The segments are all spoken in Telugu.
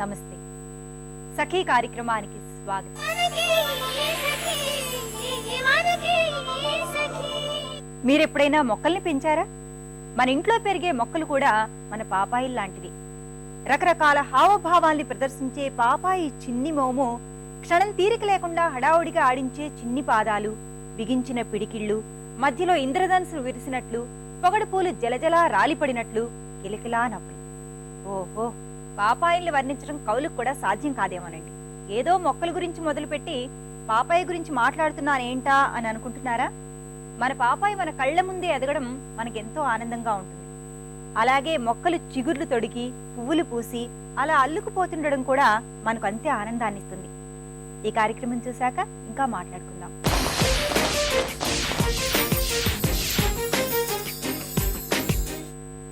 నమస్తే. సఖీ కార్యక్రమానికి స్వాగతం. మీరెప్పుడైనా మొక్కల్ని పెంచారా? మన ఇంట్లో పెరిగే మొక్కలు కూడా మన పాపాయిల్ లాంటివి. రకరకాల హావభావాల్ని ప్రదర్శించే పాపాయి చిన్ని మోము క్షణం తీరిక లేకుండా హడావుడిగా ఆడించే చిన్ని పాదాలు బిగించిన పిడికిళ్ళు మధ్యలో ఇంద్రధనుసులు విరిసినట్లు పొగడుపూలు జలజలా రాలిపడినట్లు కిలకిలా నవ్వులు. ఓహో! పాపాయిల్ని వర్ణించడం కవులకు కూడా సాధ్యం కాదేమోనండి. ఏదో మొక్కల గురించి మొదలుపెట్టి పాపాయి గురించి మాట్లాడుతున్నానేంటా అని అనుకుంటున్నారా? మన పాపాయి మన కళ్ళ ముందే ఎదగడం మనకెంతో ఆనందంగా ఉంటుంది. అలాగే మొక్కలు చిగుర్లు తొడిగి పువ్వులు పూసి అలా అల్లుకుపోతుండడం కూడా మనకు అంతే ఆనందాన్ని ఇస్తుంది ఈ కార్యక్రమం చూశాక ఇంకా మాట్లాడుకుందాం.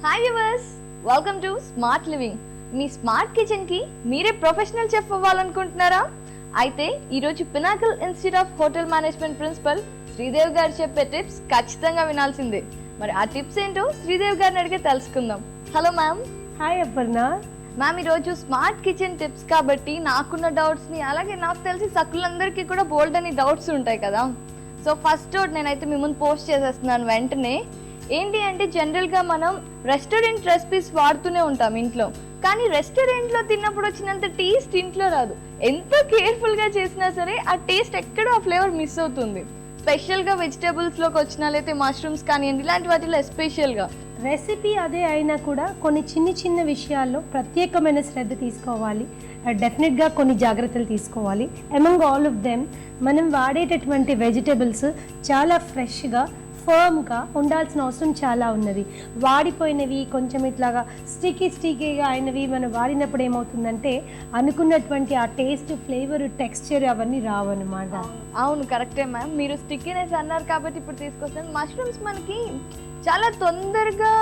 Hi viewers welcome to smart living me smart కిచెన్కి మీరే ప్రొఫెషనల్ చెఫ్ అవ్వాలనుకుంటున్నారా? అయితే ఈరోజు pinnacle institute of hotel management principal Sridev గారు చెప్పే టిప్స్ ఖచ్చితంగా వినాల్సిందే. మరి ఆ టిప్స్ ఏంటో శ్రీదేవ్ గారిని అడిగి తెలుసుకుందాం. Hello ma'am. Hi Aparna. Ma'am ఈరోజు స్మార్ట్ కిచెన్ టిప్స్ కాబట్టి నాకున్న డౌట్స్ని అలాగే నాకు తెలిసి సక్కులందరికీ కూడా బోల్డ్ అని డౌట్స్ ఉంటాయి కదా. సో ఫస్ట్ నేనైతే మీ ముందు పోస్ట్ చేసేస్తున్నాను వెంటనే. ఏంటి అంటే జనరల్గా మనం రెస్టారెంట్ రెసిపీస్ వాడుతూనే ఉంటాం ఇంట్లో. కానీ రెస్టారెంట్లో తిన్నప్పుడు వచ్చినంత టేస్ట్ ఇంట్లో రాదు. ఎంత కేర్ఫుల్గా చేసినా సరే ఆ టేస్ట్ ఎక్కడో ఆ ఫ్లేవర్ మిస్ అవుతుంది. స్పెషల్గా వెజిటేబుల్స్లోకి వచ్చిన లేకపోతే మష్రూమ్స్ కానివ్వండి ఇలాంటి వాటిలో ఎస్పెషల్గా రెసిపీ అదే అయినా కూడా కొన్ని చిన్న చిన్న విషయాల్లో ప్రత్యేకమైన శ్రద్ధ తీసుకోవాలి. డెఫినెట్గా కొన్ని జాగ్రత్తలు తీసుకోవాలి. అమంగ్ ఆల్ ఆఫ్ దెమ్ మనం వాడేటటువంటి వెజిటేబుల్స్ చాలా ఫ్రెష్గా ఫర్మ్గా ఉండాల్సిన అవసరం చాలా ఉన్నది. వాడిపోయినవి కొంచెం ఇట్లాగా స్టికీ స్టికీగా అయినవి మనం వాడినప్పుడు ఏమవుతుందంటే అనుకున్నటువంటి ఆ టేస్ట్ ఫ్లేవర్ టెక్స్చర్ అవన్నీ రావన్నమాట. అవును కరెక్టే మ్యామ్ మీరు స్టిక్కీనెస్ అన్నారు కాబట్టి ఇప్పుడు తీసుకొస్తాను మష్రూమ్స్ మనకి చాలా తొందరగా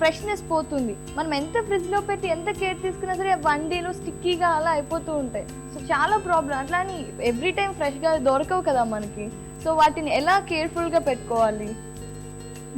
ఫ్రెష్నెస్ పోతుంది. మనం ఎంత ఫ్రిడ్జ్లో పెట్టి ఎంత కేర్ తీసుకున్నా సరే వన్ డేలో స్టిక్కీగా అలా అయిపోతూ ఉంటాయి. సో చాలా ప్రాబ్లం అట్లా అని ఎవ్రీ టైం ఫ్రెష్గా దొరకవు కదా మనకి. సో వాటిని ఎలా కేర్ఫుల్గా పెట్టుకోవాలి?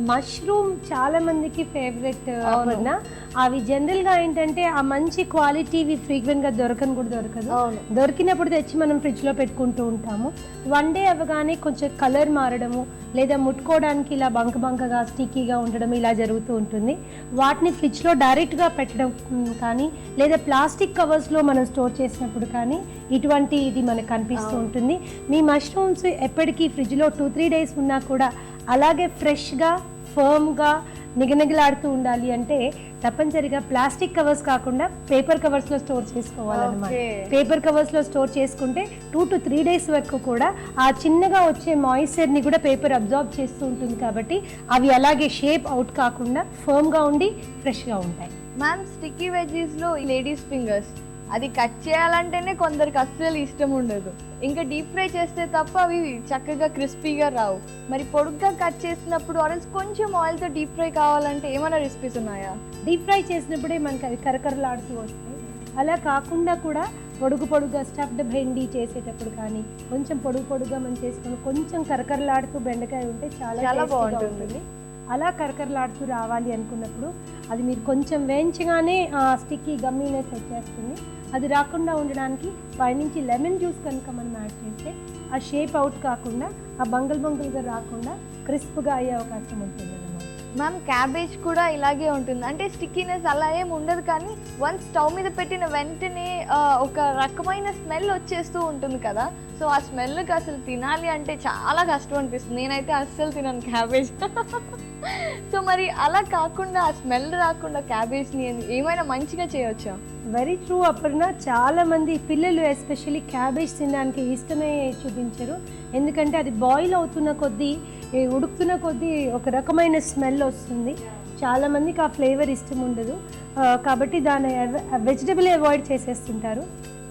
మష్రూమ్ చాలా మందికి ఫేవరెట్ అవును. అపర్ణ అవి జనరల్గా ఏంటంటే ఆ మంచి క్వాలిటీవి ఫ్రీక్వెంట్గా దొరకని కూడా దొరకదు. అవును. దొరికినప్పుడు తెచ్చి మనం ఫ్రిడ్జ్లో పెట్టుకుంటూ ఉంటాము. వన్ డే అవ్వగానే కొంచెం కలర్ మారడము లేదా ముట్టుకోవడానికి ఇలా బంక బంకగా స్టిక్కీగా ఉండడం ఇలా జరుగుతూ ఉంటుంది. వాటిని ఫ్రిడ్జ్లో డైరెక్ట్గా పెట్టడం కానీ లేదా ప్లాస్టిక్ కవర్స్లో మనం స్టోర్ చేసినప్పుడు కానీ ఇటువంటి ఇది మనకు కనిపిస్తూ అవును. ఉంటుంది. మీ మష్రూమ్స్ ఎప్పటికీ ఫ్రిడ్జ్లో టూ త్రీ డేస్ ఉన్నా కూడా అలాగే ఫ్రెష్గా ఫర్మ్గా నిగనిగలాడుతూ ఉండాలి అంటే తప్పనిసరిగా ప్లాస్టిక్ కవర్స్ కాకుండా పేపర్ కవర్స్లో స్టోర్ చేసుకోవాలన్నమాట. పేపర్ కవర్స్లో స్టోర్ చేసుకుంటే టూ టు త్రీ డేస్ వరకు కూడా ఆ చిన్నగా వచ్చే మాయిశ్చర్ని కూడా పేపర్ అబ్జార్బ్ చేస్తూ ఉంటుంది కాబట్టి అవి అలాగే షేప్ అవుట్ కాకుండా ఫర్మ్గా ఉండి ఫ్రెష్గా ఉంటాయి. మ్యామ్ స్టిక్కీ వెజ్జీస్లో లేడీస్ ఫింగర్స్ అది కట్ చేయాలంటేనే కొందరికి అస్సలు ఇష్టం ఉండదు. ఇంకా డీప్ ఫ్రై చేస్తే తప్ప అవి చక్కగా క్రిస్పీగా రావు. మరి పొడుగ్గా కట్ చేసినప్పుడు ఆరెల్స్ కొంచెం ఆయిల్తో డీప్ ఫ్రై కావాలంటే ఏమైనా రెసిపీస్ ఉన్నాయా? డీప్ ఫ్రై చేసినప్పుడే మనకి అవి కరకరలాడుతూ వస్తాయి. అలా కాకుండా కూడా పొడుగు పొడుగా స్టఫ్డ్ బెండి చేసేటప్పుడు కానీ కొంచెం పొడుగు పొడుగా మనం చేసుకొని కొంచెం కరకరలాడుతూ బెండకాయ ఉంటే చాలా చాలా బాగుంటుంది. అలా కరకరలాడుతూ రావాలి అనుకున్నప్పుడు అది మీరు కొంచెం వేయించగానే ఆ స్టిక్కీ గమ్మీనెస్ వచ్చేస్తుంది అది రాకుండా ఉండడానికి పైనుంచి లెమన్ జ్యూస్ కనుక మనం యాడ్ చేస్తే ఆ షేప్ అవుట్ కాకుండా ఆ బంగల్ బంగులుగా రాకుండా క్రిస్ప్గా అయ్యే అవకాశం ఉంటుంది. మ్యామ్ క్యాబేజ్ కూడా ఇలాగే ఉంటుంది. అంటే స్టిక్కీనెస్ అలా ఏం ఉండదు కానీ వన్ స్టవ్ మీద పెట్టిన వెంటనే ఒక రకమైన స్మెల్ వచ్చేస్తూ ఉంటుంది కదా. సో ఆ స్మెల్కి అసలు తినాలి అంటే చాలా కష్టం అనిపిస్తుంది. నేనైతే అస్సలు తినను క్యాబేజ్ సో మరి అలా కాకుండా ఆ స్మెల్ రాకుండా క్యాబేజ్ని ఏమైనా మంచిగా చేయొచ్చా? Very true Aparna. చాలామంది పిల్లలు ఎస్పెషల్లీ క్యాబేజ్ తినడానికి ఇష్టమే చూపించరు. ఎందుకంటే అది బాయిల్ అవుతున్న కొద్దీ ఉడుకుతున్న కొద్దీ ఒక రకమైన స్మెల్ వస్తుంది. చాలా మందికి ఆ ఫ్లేవర్ ఇష్టం ఉండదు. కాబట్టి దాని వెజిటబుల్ అవాయిడ్ చేసేస్తుంటారు.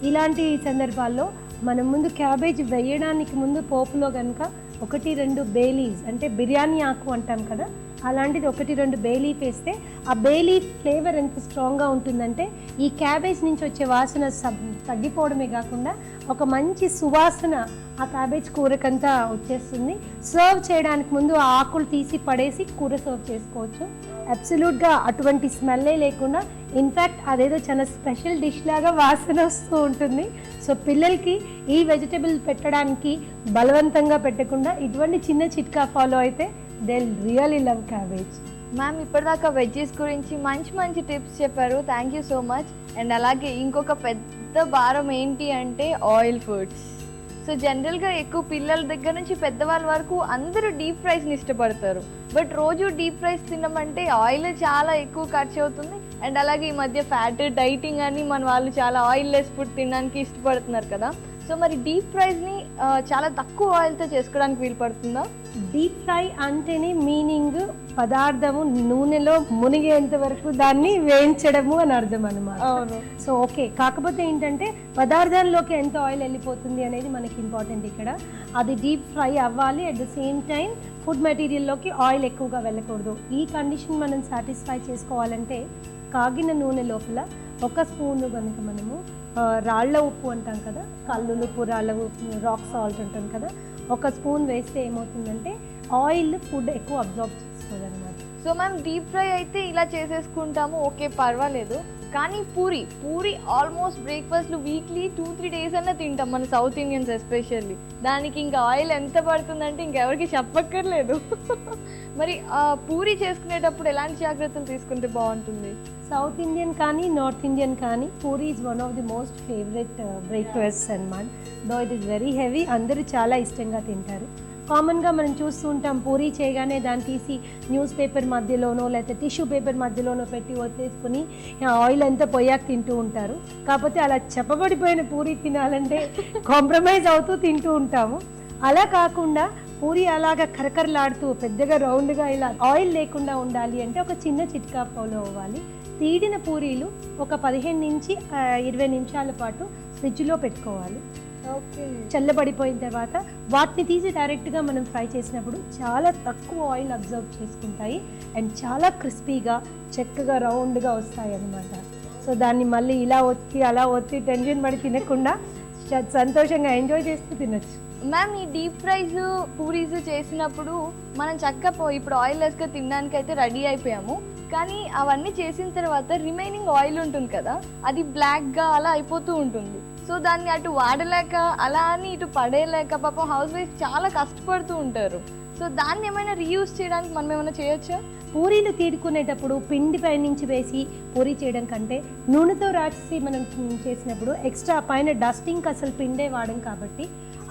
ఇలాంటి సందర్భాల్లో మనం ముందు క్యాబేజ్ వేయడానికి ముందు పోపులో కనుక ఒకటి రెండు బేలీస్ అంటే బిర్యానీ ఆకు అంటాం కదా అలాంటిది ఒకటి రెండు బేలీఫ్ వేస్తే ఆ బేలీఫ్ ఫ్లేవర్ ఎంత స్ట్రాంగ్గా ఉంటుందంటే ఈ క్యాబేజ్ నుంచి వచ్చే వాసన సబ్ తగ్గిపోవడమే కాకుండా ఒక మంచి సువాసన ఆ క్యాబేజ్ కూరకంతా వచ్చేస్తుంది. సర్వ్ చేయడానికి ముందు ఆకులు తీసి పడేసి కూర సర్వ్ చేసుకోవచ్చు. అబ్సల్యూట్గా అటువంటి స్మెల్లే లేకుండా ఇన్ఫ్యాక్ట్ అదేదో చాలా స్పెషల్ డిష్ లాగా వాసన వస్తూ ఉంటుంది. సో పిల్లలకి ఈ వెజిటబుల్ పెట్టడానికి బలవంతంగా పెట్టకుండా ఇటువంటి చిన్న చిట్కా ఫాలో అయితే they really love cabbage ma'am ఇప్పటిదాకా వెజ్జెస్ గురించి మంచి మంచి టిప్స్ చెప్పారు. Thank you so much and అలాగే ఇంకొక పెద్ద భారం ఏంటి అంటే ఆయిల్ ఫుడ్స్ సో జనరల్గా ఎక్కువ పిల్లల దగ్గర నుంచి పెద్దవాళ్ళ వరకు అందరూ డీప్ ఫ్రైస్ని ఇష్టపడతారు. బట్ రోజు డీప్ ఫ్రైస్ తినమంటే ఆయిల్ చాలా ఎక్కువ ఖర్చు అవుతుంది అండ్ అలాగే ఈ మధ్య ఫ్యాట్ డైటింగ్ అని మన వాళ్ళు చాలా ఆయిల్ లెస్ ఫుడ్ తినడానికి ఇష్టపడుతున్నారు కదా. సో మరి డీప్ ఫ్రైస్ని చాలా తక్కువ ఆయిల్తో చేసుకోవడానికి వీలు పడుతుందా డీప్ ఫ్రై అంటేనే మీనింగ్ పదార్థము నూనెలో మునిగేంత వరకు దాన్ని వేయించడము అని అర్థం అనమాట సో ఓకే. కాకపోతే ఏంటంటే పదార్థాల్లోకి ఎంత ఆయిల్ వెళ్ళిపోతుంది అనేది మనకి ఇంపార్టెంట్ ఇక్కడ. అది డీప్ ఫ్రై అవ్వాలి. At the same time food మెటీరియల్లోకి oil ఎక్కువగా వెళ్ళకూడదు. ఈ కండిషన్ మనం సాటిస్ఫై చేసుకోవాలంటే కాగిన నూనె లోపల ఒక స్పూన్ కనుక మనము రాళ్ళ రాళ్ళ ఉప్పు అంటాం కదా కళ్ళు ఉప్పు రాళ్ళ ఉప్పు రాక్ సాల్ట్ అంటాం కదా ఒక స్పూన్ వేస్తే ఏమవుతుందంటే ఆయిల్ ఫుడ్ ఎక్కువ అబ్జర్వ్ చేసుకోదన్నమాట సో మ్యామ్ డీప్ ఫ్రై అయితే ఇలా చేసేసుకుంటాము ఓకే పర్వాలేదు. కానీ పూరి పూరి ఆల్మోస్ట్ బ్రేక్ఫాస్ట్లు వీక్లీ టూ త్రీ డేస్ అన్న తింటాం మన సౌత్ ఇండియన్స్ ఎస్పెషల్లీ దానికి ఇంకా ఆయిల్ ఎంత పడుతుందంటే ఇంకెవరికి చెప్పక్కర్లేదు. మరి ఆ పూరి చేసుకునేటప్పుడు ఎలాంటి జాగ్రత్తలు తీసుకుంటే బాగుంటుంది? సౌత్ ఇండియన్ కానీ నార్త్ ఇండియన్ కానీ puri is one of the most favourite breakfast అనమాట though it is very heavy అందరూ చాలా ఇష్టంగా తింటారు. కామన్గా మనం చూస్తూ ఉంటాం పూరి చేయగానే దాన్ని తీసి న్యూస్ పేపర్ మధ్యలోనో లేకపోతే టిష్యూ పేపర్ మధ్యలోనో పెట్టి వదిలేసుకుని ఆయిల్ అంతా పొయ్యాక తింటూ ఉంటారు. కాకపోతే అలా చెప్పబడిపోయిన పూరి తినాలంటే కాంప్రమైజ్ అవుతూ తింటూ ఉంటాము. అలా కాకుండా పూరి అలాగా కరకరలాడుతూ పెద్దగా రౌండ్గా ఇలా ఆయిల్ లేకుండా ఉండాలి అంటే ఒక చిన్న చిట్కా ఫాలో అవ్వాలి తీడిన పూరీలు ఒక పదిహేను నుంచి ఇరవై నిమిషాల పాటు ఫ్రిడ్జ్లో పెట్టుకోవాలి. చల్లబడిపోయిన తర్వాత వాటిని తీసి డైరెక్ట్గా మనం ఫ్రై చేసినప్పుడు చాలా తక్కువ ఆయిల్ అబ్జర్వ్ చేసుకుంటాయి. అండ్ చాలా క్రిస్పీగా చక్కగా రౌండ్గా వస్తాయి అన్నమాట. సో దాన్ని మళ్ళీ ఇలా ఒత్తి అలా ఒత్తి టెన్షన్ పడి తినకుండా సంతోషంగా ఎంజాయ్ చేస్తూ తినొచ్చు. మ్యామ్ ఈ డీప్ ఫ్రైస్ పూరీస్ చేసినప్పుడు మనం చక్కగా పో- ఇప్పుడు ఆయిల్ లెస్గా తినడానికి అయితే రెడీ అయిపోయాము. కానీ అవన్నీ చేసిన తర్వాత రిమైనింగ్ ఆయిల్ ఉంటుంది కదా అది బ్లాక్గా అలా అయిపోతూ ఉంటుంది. సో దాన్ని అటు వాడలేక అలా అని ఇటు పడేయలేక పాపం హౌస్ వైఫ్ చాలా కష్టపడుతూ ఉంటారు. సో దాన్ని ఏమైనా రీయూజ్ చేయడానికి మనం ఏమైనా చేయొచ్చా? పూరీలు తీడుకునేటప్పుడు పిండి పై నుంచి వేసి పూరి చేయడం కంటే నూనెతో రాసి మనం చేసినప్పుడు ఎక్స్ట్రా పైన డస్టింగ్ అసలు పిండే వాడం కాబట్టి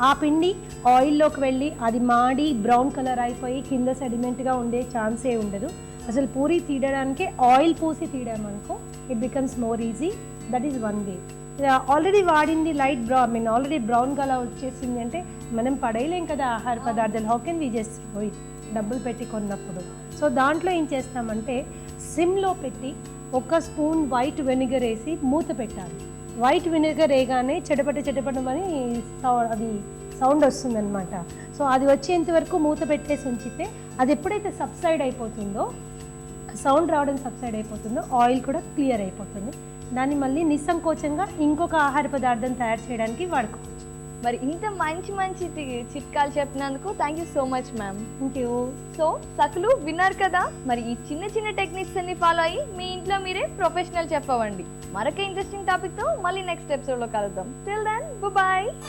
ఆ పిండి ఆయిల్లోకి వెళ్ళి అది మాడి బ్రౌన్ కలర్ అయిపోయి కింద సెడిమెంట్గా ఉండే ఛాన్సే ఉండదు. అసలు పూరి తీయడానికే ఆయిల్ పూసి తీయడామనుకో it becomes more easy that is one way already వాడింది light brown I mean already brown colour వచ్చేసింది అంటే మనం పడేయలేం కదా ఆహార పదార్థాలు. హౌ కెన్ వి జస్ట్ పోయి డబ్బులు పెట్టి కొన్నప్పుడు? సో దాంట్లో ఏం చేస్తామంటే సిమ్లో పెట్టి ఒక స్పూన్ వైట్ వెనిగర్ వేసి మూత పెట్టాలి. వైట్ వెనిగర్ వేయగానే చెడపట చెడపటమని అది సౌండ్ వస్తుందన్నమాట. సో అది వచ్చేంత వరకు మూత పెట్టేసి ఉంచితే అది ఎప్పుడైతే సబ్సైడ్ అయిపోతుందో సౌండ్ రావడం సబ్సైడ్ అయిపోతుందో ఆయిల్ కూడా క్లియర్ అయిపోతుంది. దాన్ని మళ్ళీ నిస్సంకోచంగా ఇంకొక ఆహార పదార్థం తయారు చేయడానికి వాడుకోవచ్చు. మరి ఇంత మంచి మంచి చిట్కాలు చెప్పినందుకు thank you so much ma'am thank you so సకులు విన్నారు కదా మరి ఈ చిన్న చిన్న టెక్నిక్స్ అన్ని ఫాలో అయ్యి మీ ఇంట్లో మీరే ప్రొఫెషనల్ చెప్పవండి. మరొక ఇంట్రెస్టింగ్ టాపిక్తో మళ్ళీ నెక్స్ట్ ఎపిసోడ్లో కలుద్దాం. Till then bye